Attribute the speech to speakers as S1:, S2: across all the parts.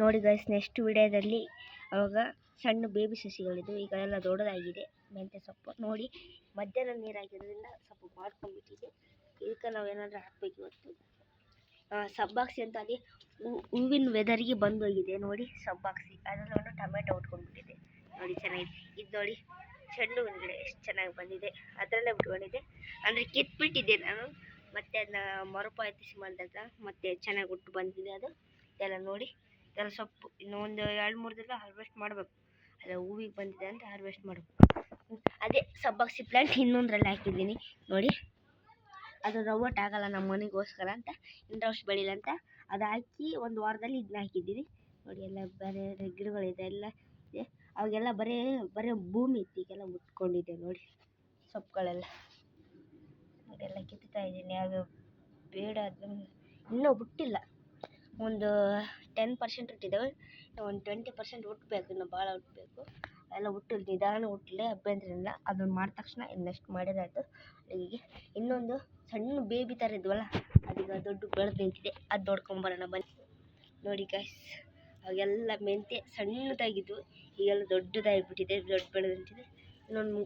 S1: ನೋಡಿ guys next ವಿಡಿಯೋದಲ್ಲಿ ಅವಾಗ ಸಣ್ಣ ಬೇಬಿ ಸಸಿಗಳಿದ್ದು ಈಗ ಎಲ್ಲ ದೊಡ್ಡದಾಗಿದೆ. ಮೆಂತ್ಯ ಸೊಪ್ಪು ನೋಡಿ, ಮಧ್ಯಾಹ್ನ ನೀರು ಹಾಕಿರೋದ್ರಿಂದ ಸ್ವಲ್ಪ ಮಾಡ್ಕೊಂಡ್ಬಿಟ್ಟಿದೆ ಇದಕ್ಕೆ ನಾವು ಏನಾದರೂ ಹಾಕ್ಬೇಕು ಇವತ್ತು. ಸಬ್ಬಾಕ್ಸಿ ಅಂತ ಅಲ್ಲಿ ಹೂವಿನ ವೆದರಿಗೆ ಬಂದೋಗಿದೆ ನೋಡಿ ಸಬ್ಬಾಕ್ಸಿ ಅದರಲ್ಲಿ ಒಂದು ಟೊಮೆಟೊ ಉಟ್ಕೊಂಡ್ಬಿಟ್ಟಿದೆ ನೋಡಿ, ಚೆನ್ನಾಗಿದೆ. ಇದು ನೋಡಿ, ಚೆಂಡು ಹೂವಿನ ಎಷ್ಟು ಚೆನ್ನಾಗಿ ಬಂದಿದೆ. ಅದರಲ್ಲೇ ಉಟ್ಕೊಂಡಿದೆ ಅಂದರೆ ಕಿತ್ಬಿಟ್ಟಿದ್ದೆ ನಾನು. ಮತ್ತೆ ಅದನ್ನ ಮರುಪಾವತಿಸಿ ಮಾಡಿದಾಗ ಮತ್ತೆ ಚೆನ್ನಾಗಿ ಉಟ್ಟು ಬಂದಿದೆ ಅದು. ಎಲ್ಲ ನೋಡಿ ಇದೆಲ್ಲ ಸೊಪ್ಪು, ಇನ್ನು ಒಂದು ಎರಡು ಮೂರು ದಿನ ಹಾರ್ವೆಸ್ಟ್ ಮಾಡಬೇಕು. ಅಲ್ಲ ಹೂವಿಗೆ ಬಂದಿದೆ ಅಂತ ಹಾರ್ವೆಸ್ಟ್ ಮಾಡಬೇಕು. ಅದೇ ಸಬ್ಬಾಕ್ಸಿ ಪ್ಲ್ಯಾಂಟ್ ಇನ್ನೊಂದರಲ್ಲಿ ಹಾಕಿದ್ದೀನಿ. ನೋಡಿ, ಅದು ರವಟ್ ಆಗಲ್ಲ ನಮ್ಮ ಮನೆಗೋಸ್ಕರ ಅಂತ ಇಂಟ್ರಸ್ಟ್ ಬೆಳಿಲ್ಲ ಅಂತ ಅದು ಹಾಕಿ ಒಂದು ವಾರದಲ್ಲಿ ಇದನ್ನ ಹಾಕಿದ್ದೀನಿ. ನೋಡಿ, ಎಲ್ಲ ಬೇರೆ ಗಿಡಗಳಿದೆ, ಎಲ್ಲ ಇದೆ. ಅವಾಗೆಲ್ಲ ಬರೀ ಬರೀ ಭೂಮಿ ಇತ್ತು, ಈಗೆಲ್ಲ ಮುಟ್ಕೊಂಡಿದೆ ನೋಡಿ ಸೊಪ್ಪುಗಳೆಲ್ಲ. ಅದೆಲ್ಲ ಕಿತ್ತಾ ಇದ್ದೀನಿ. ಯಾವ್ಯಾವ ಬೇಡ ಅದನ್ನು ಇನ್ನೂ ಬಿಟ್ಟಿಲ್ಲ ಒಂದು ಟೆನ್ ಪರ್ಸೆಂಟ್ ಹುಟ್ಟಿದ್ದಾವೆ ಒಂದು ಟ್ವೆಂಟಿ ಪರ್ಸೆಂಟ್ ಹುಟ್ಟಬೇಕು, ಇನ್ನು ಭಾಳ ಹುಟ್ಟಬೇಕು. ಎಲ್ಲ ಹುಟ್ಟು ನಿಧಾನ ಹುಟ್ಟಲಿ ಅಭ್ಯಂತರ ಇಲ್ಲ ಅದನ್ನ ಮಾಡಿದ ತಕ್ಷಣ ಇನ್ನೆಷ್ಟು ಆಯಿತು. ಹೀಗೆ ಇನ್ನೊಂದು ಸಣ್ಣ ಬೇಬಿ ಥರ ಇದ್ವಲ್ಲ, ಅದೀಗ ದೊಡ್ಡ ಬೆಳೆದು ನಿಂತಿದೆ. ಅದು ನೋಡ್ಕೊಂಬರೋಣ ಬನ್ನಿ. ನೋಡಿ ಗಾಯ್ಸ್ ಅವಾಗೆಲ್ಲ ಮೆಂತೆ ಸಣ್ಣದಾಗಿದ್ವು ಈಗೆಲ್ಲ ದೊಡ್ಡದಾಗಿಬಿಟ್ಟಿದೆ, ದೊಡ್ಡ ಬೆಳೆದು ನಿಂತಿದೆ. ಇನ್ನೊಂದು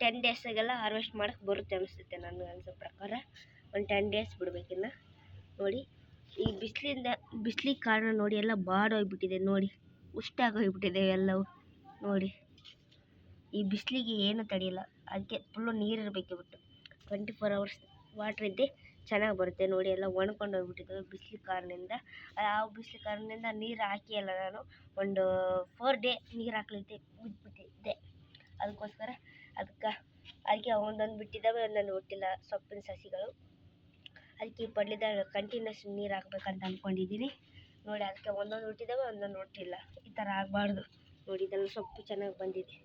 S1: ಟೆನ್ ಡೇಸಾಗೆಲ್ಲ ಹಾರ್ವೆಸ್ಟ್ ಮಾಡೋಕ್ಕೆ ಬರುತ್ತೆ ಅನಿಸುತ್ತೆ ನನಗೆ ಅನ್ಸೋ ಪ್ರಕಾರ. ಒಂದು ಟೆನ್ ಡೇಸ್ ಬಿಡಬೇಕಿನ್ನ. ನೋಡಿ. ಈ ಬಿಸಿಲಿಂದ ಬಿಸ್ಲಿಗೆ ಕಾರಣ ನೋಡಿ ಎಲ್ಲ ಬಾಡೋಗ್ಬಿಟ್ಟಿದೆ ನೋಡಿ. ಉಷ್ಟಾಗೋಗ್ಬಿಟ್ಟಿದೆ ಎಲ್ಲವು ನೋಡಿ. ಈ ಬಿಸಿಲಿಗೆ ಏನು ತಡೆಯಲ್ಲ. ಅದಕ್ಕೆ ಫುಲ್ಲು ನೀರು ಇರಬೇಕು ಬಿಟ್ಟು. ಟ್ವೆಂಟಿ ಫೋರ್ ಅವರ್ಸ್ ವಾಟ್ರ್ ಇದ್ದೆ ಚೆನ್ನಾಗಿ ಬರುತ್ತೆ ನೋಡಿ. ಎಲ್ಲ ಒಣ್ಕೊಂಡು ಹೋಗ್ಬಿಟ್ಟಿದ್ದಾವೆ ಬಿಸಿಲು ಕಾರಣದಿಂದ. ಆ ಬಿಸಿಲು ಕಾರಣದಿಂದ ನೀರು ಹಾಕಿ ಅಲ್ಲ ನಾನು. ಒಂದು ಫೋರ್ ಡೇ ನೀರು ಹಾಕ್ಲಿಕ್ಕೆ ಬಿಟ್ಬಿಟ್ಟಿದ್ದೆ ಅದಕ್ಕೋಸ್ಕರ ಅದಕ್ಕೆ ಅದಕ್ಕೆ ಒಂದೊಂದು ಬಿಟ್ಟಿದ್ದಾವೆ, ಒಂದೊಂದು ಹುಟ್ಟಿಲ್ಲ ಸೊಪ್ಪಿನ ಸಸಿಗಳು. ಅದಕ್ಕೆ ಈ ಪಡ್ಲಿದಾಗ ಕಂಟಿನ್ಯೂಸ್ ನೀರು ಹಾಕ್ಬೇಕಂತ ಅಂದ್ಕೊಂಡಿದ್ದೀನಿ ನೋಡಿ ಅದಕ್ಕೆ ಒಂದೊಂದು ಹುಟ್ಟಿದ್ದಾವೆ ಒಂದೊಂದು ಹುಟ್ಟಿಲ್ಲ. ಈ ಥರ ಆಗಬಾರ್ದು. ನೋಡಿ ಇದೆಲ್ಲ ಸೊಪ್ಪು ಚೆನ್ನಾಗಿ ಬಂದಿದೆ.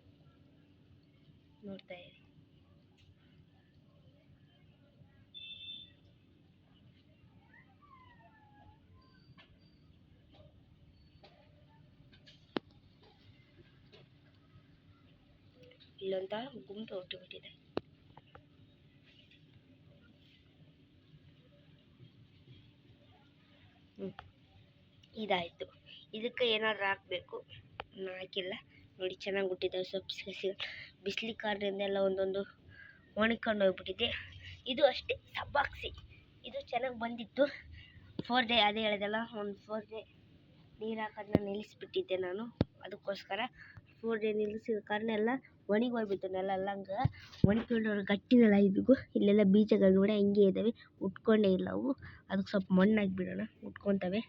S1: ನೋಡ್ತಾ ಇರಿ. ಇಲ್ಲೊಂಥ ಗುಂಪು ಹುಟ್ಟುಬಿಟ್ಟಿದೆ. ಇದಾಯಿತು. ಇದಕ್ಕೆ ಏನಾದ್ರು ಹಾಕಬೇಕು? ಹಾಕಿಲ್ಲ. ನೋಡಿ, ಚೆನ್ನಾಗಿ ಹುಟ್ಟಿದ್ದಾವೆ ಸೊಪ್ಪು ಸಸಿ ಬಿಸಿಲು ಕಾರಣದಿಂದೆಲ್ಲ ಒಂದೊಂದು ಒಣಕೊಂಡು ಹೋಗ್ಬಿಟ್ಟಿದೆ. ಇದು ಅಷ್ಟೇ, ಸಬ್ಬಾಕ್ಸಿ. ಇದು ಚೆನ್ನಾಗಿ ಬಂದಿತ್ತು. ಫೋರ್ ಡೇ ಅದೇ ಹೇಳಿದೆಲ್ಲ, ಒಂದು ಫೋರ್ ಡೇ ನೀರು ಹಾಕೋದನ್ನ ನಿಲ್ಲಿಸ್ಬಿಟ್ಟಿದ್ದೆ ನಾನು. ಅದಕ್ಕೋಸ್ಕರ ಫೋರ್ ಡೇ ನಿಲ್ಲಿಸಿದ ಕಾರಣ ಎಲ್ಲ ಒಣಗಿ ಹೋಗ್ಬಿಟ್ಟು ನೆಲ ಎಲ್ಲ ಹಂಗೆ. ಒಣಗ್ಕೊಂಡು ಗಟ್ಟಿ ನೆಲ ಇಲ್ಲೆಲ್ಲ ಬೀಜಗಳು ನೋಡಿ ಹಂಗೆ ಇದ್ದಾವೆ ಉಟ್ಕೊಂಡೇ ಇಲ್ಲ ಅವು. ಅದಕ್ಕೆ ಸ್ವಲ್ಪ ಮಣ್ಣು ಹಾಕ್ಬಿಡೋಣ ಉಟ್ಕೊತವೆ.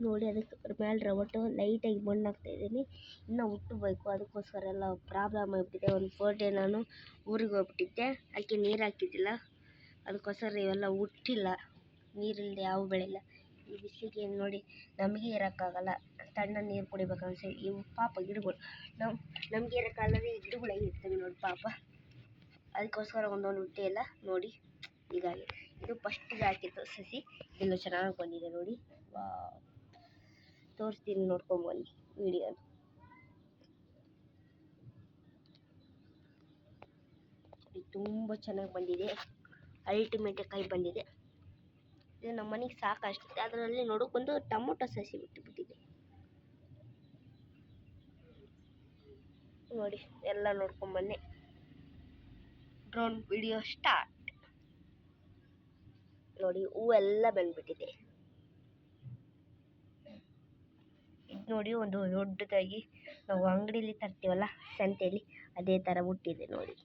S1: ನೋಡಿ ಅದಕ್ಕೆ ಮೇಲೆ ರವಟು ಲೈಟಾಗಿ ಮಣ್ಣು ಹಾಕ್ತಾ ಇದ್ದೀನಿ. ಇನ್ನೂ ಹುಟ್ಟಬೇಕು ಅದಕ್ಕೋಸ್ಕರ ಎಲ್ಲ ಪ್ರಾಬ್ಲಮ್ ಆಗಿಬಿಟ್ಟಿದೆ. ಒಂದು ಫೋರ್ ಡೇ ನಾನು ಊರಿಗೆ ಹೋಗ್ಬಿಟ್ಟಿದ್ದೆ. ಅದಕ್ಕೆ ನೀರು ಹಾಕಿದ್ದಿಲ್ಲ. ಅದಕ್ಕೋಸ್ಕರ ಇವೆಲ್ಲ ಹುಟ್ಟಿಲ್ಲ ನೀರಿಲ್ಲದೆ ಯಾವ ಬೆಳೆಯಿಲ್ಲ ಈ ಬಿಸಿಲಿಗೆ ನೋಡಿ ನಮಗೆ ಇರೋಕ್ಕಾಗಲ್ಲ. ತಣ್ಣ ನೀರು ಕುಡಿಬೇಕು ಅನ್ಸಿ ಇವು ಪಾಪ ಗಿಡಗಳು ನಾವು ನಮಗೆ ಇರೋಕ್ಕಾಗಲ್ಲ ಈ ಗಿಡಗಳು ಇರ್ತವೆ ನೋಡಿ ಪಾಪ. ಅದಕ್ಕೋಸ್ಕರ ಒಂದೊಂದು ಹುಟ್ಟಿ ಎಲ್ಲ ನೋಡಿ, ಹೀಗಾಗಿ ಇದು ಫಸ್ಟಿಗೆ ಹಾಕಿದ್ದು ಸಸಿ ಇನ್ನು ಚೆನ್ನಾಗಿ ಬಂದಿದೆ ನೋಡಿ. ತೋರಿಸ್ತೀನಿ ನೋಡ್ಕೊಂಬನ್ನಿ ವಿಡಿಯೋ ಇದು ತುಂಬ ಚೆನ್ನಾಗಿ ಬಂದಿದೆ. ಅಲ್ಟಿಮೇಟ್ ಕೈ ಬಂದಿದೆ. ಇದು ನಮ್ಮ ಮನೆಗೆ ಸಾಕಷ್ಟು ಅದರಲ್ಲಿ ಒಂದು ಟೊಮೊಟೊ ಸಸಿ ಬಿಟ್ಟು ಬಿಟ್ಟಿದೆ ನೋಡಿ, ಎಲ್ಲ ನೋಡ್ಕೊಂಬನ್ನಿ ಡ್ರೋನ್ ವಿಡಿಯೋ ಸ್ಟಾರ್ಟ್. ನೋಡಿ ಹೂವೆಲ್ಲ ಬಂದ್ಬಿಟ್ಟಿದೆ. ಇದು ನೋಡಿ, ಒಂದು ದೊಡ್ಡದಾಗಿ ನಾವು ಅಂಗಡಿಲಿ ತರ್ತೀವಲ್ಲ ಸಂತೆಯಲ್ಲಿ ಅದೇ ಥರ ಹುಟ್ಟಿದೆ ನೋಡಿ.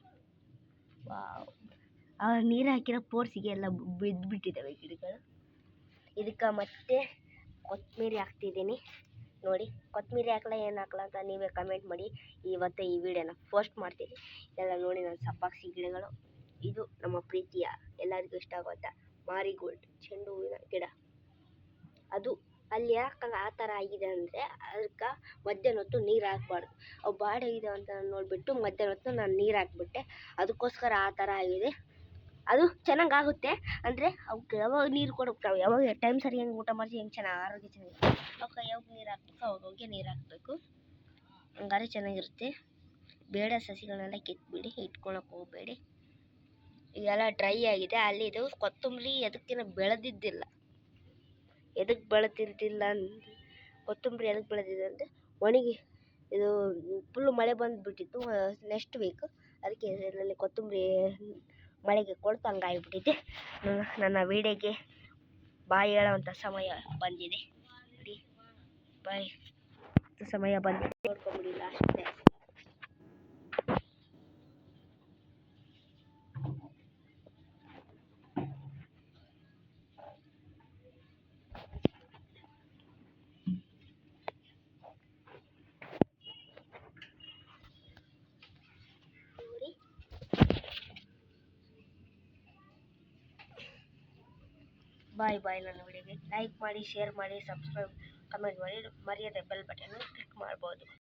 S1: ವಾವ್. ನೀರು ಹಾಕಿರೋ ಪೋರ್ಸಿಗೆ ಎಲ್ಲ ಬಿದ್ದುಬಿಟ್ಟಿದ್ದಾವೆ ಗಿಡಗಳು. ಇದಕ್ಕೆ ಮತ್ತೆ ಕೊತ್ತಂಬರಿ ಹಾಕ್ತಿದ್ದೀನಿ. ನೋಡಿ ಕೊತ್ತಂಬರಿ ಹಾಕ್ಲಾ, ಏನು ಹಾಕ್ಲ ಅಂತ ನೀವೇ ಕಮೆಂಟ್ ಮಾಡಿ. ಇವತ್ತು ಈ ವಿಡಿಯೋನ ಪೋಸ್ಟ್ ಮಾಡ್ತೀನಿ. ಎಲ್ಲ ನೋಡಿ ನಾನು ಸಬ್ಬಾಕ್ಸಿ ಗಿಡಗಳು. ಇದು ನಮ್ಮ ಪ್ರೀತಿಯ, ಎಲ್ಲರಿಗೂ ಇಷ್ಟ ಆಗುವಂಥ ಮಾರಿಗೋಲ್ಡ್ ಚೆಂಡು ಹೂವಿನ ಗಿಡ. ಅದು ಅಲ್ಲಿ ಯಾಕಲ್ಲ ಆ ಥರ ಆಗಿದೆ ಅಂದರೆ ಅದಕ್ಕೆ ಮಧ್ಯಾಹ್ನ ಹೊತ್ತು ನೀರು ಹಾಕ್ಬಾರ್ದು. ಅವು ಬಾಡಾಗಿದೆ ಅಂತ ನೋಡಿಬಿಟ್ಟು ಮಧ್ಯಾಹ್ನ ಹೊತ್ತು ನಾನು ನೀರು ಹಾಕ್ಬಿಟ್ಟೆ. ಅದಕ್ಕೋಸ್ಕರ ಆ ಥರ ಆಗಿದೆ. ಅದು ಚೆನ್ನಾಗಿ ಆಗುತ್ತೆ. ಅಂದರೆ ಅವಕ್ಕೆ ಯಾವಾಗ ನೀರು ಕೊಡಬೇಕು ನಾವು ಯಾವಾಗ ಟೈಮ್ ಸರಿ ಹೆಂಗೆ ಊಟ ಮಾಡಿಸಿ ಹೆಂಗೆ ಚೆನ್ನಾಗಿ ಆರೋಗ್ಯ ಚೆನ್ನಾಗಿರುತ್ತೆ ಅವಕ್ಕೆ ಯಾವಾಗ ನೀರು ಹಾಕ್ಬೇಕು, ಅವಾಗ ಅವಾಗೆ ನೀರು ಹಾಕಬೇಕು. ಹಂಗಾರೆ ಚೆನ್ನಾಗಿರುತ್ತೆ. ಬೇಡ ಸಸಿಗಳನ್ನೆಲ್ಲ ಕಿತ್ಬಿಡಿ ಇಟ್ಕೊಳಕ್ಕೆ ಹೋಗಬೇಡಿ. ಈಗೆಲ್ಲ ಡ್ರೈ ಆಗಿದೆ, ಅಲ್ಲಿ ಇದು ಕೊತ್ತಂಬರಿ ಎದಕ್ಕಿನ್ನ ಬೆಳೆದಿದ್ದಿಲ್ಲ. ಎದಕ್ಕೆ ಬೆಳೆದಿದ್ದಿಲ್ಲ ಕೊತ್ತಂಬರಿ ಎದಕ್ಕೆ ಬೆಳೆದಿದೆ ಅಂದರೆ, ಒಣಗಿ ಇದು ಫುಲ್ ಮಳೆ ಬಂದುಬಿಟ್ಟಿತ್ತು ನೆಕ್ಸ್ಟ್ ವೀಕ್ ಅದಕ್ಕೆ ಇದರಲ್ಲಿ ಕೊತ್ತಂಬರಿ ಮಳೆಗೆ ಕೊಳ್ತಂಗೆ ಆಗಿಬಿಟ್ಟಿದೆ ನನ್ನ ವೀಡಿಯೋಗೆ ಬಾಯಿ ಹೇಳೋವಂಥ ಸಮಯ ಬಂದಿದೆ. ಬಾಯ್. ಸಮಯ ಬಂದಿದೆ. ನೋಡ್ಕೊಂಬಿಡಿ ಲಾಸ್ಟ್ ಬಾಯ್ ಬಾಯ್ ನನ್ನ ವಿಡಿಯೋಗೆ. ಲೈಕ್ ಮಾಡಿ ಶೇರ್ ಮಾಡಿ ಸಬ್ಸ್ಕ್ರೈಬ್ ಕಮೆಂಟ್ ಮಾಡಿ. ಮರೆಯದೆ ಬೆಲ್ ಬಟನ್ ಕ್ಲಿಕ್ ಮಾಡ್ಬೋದು.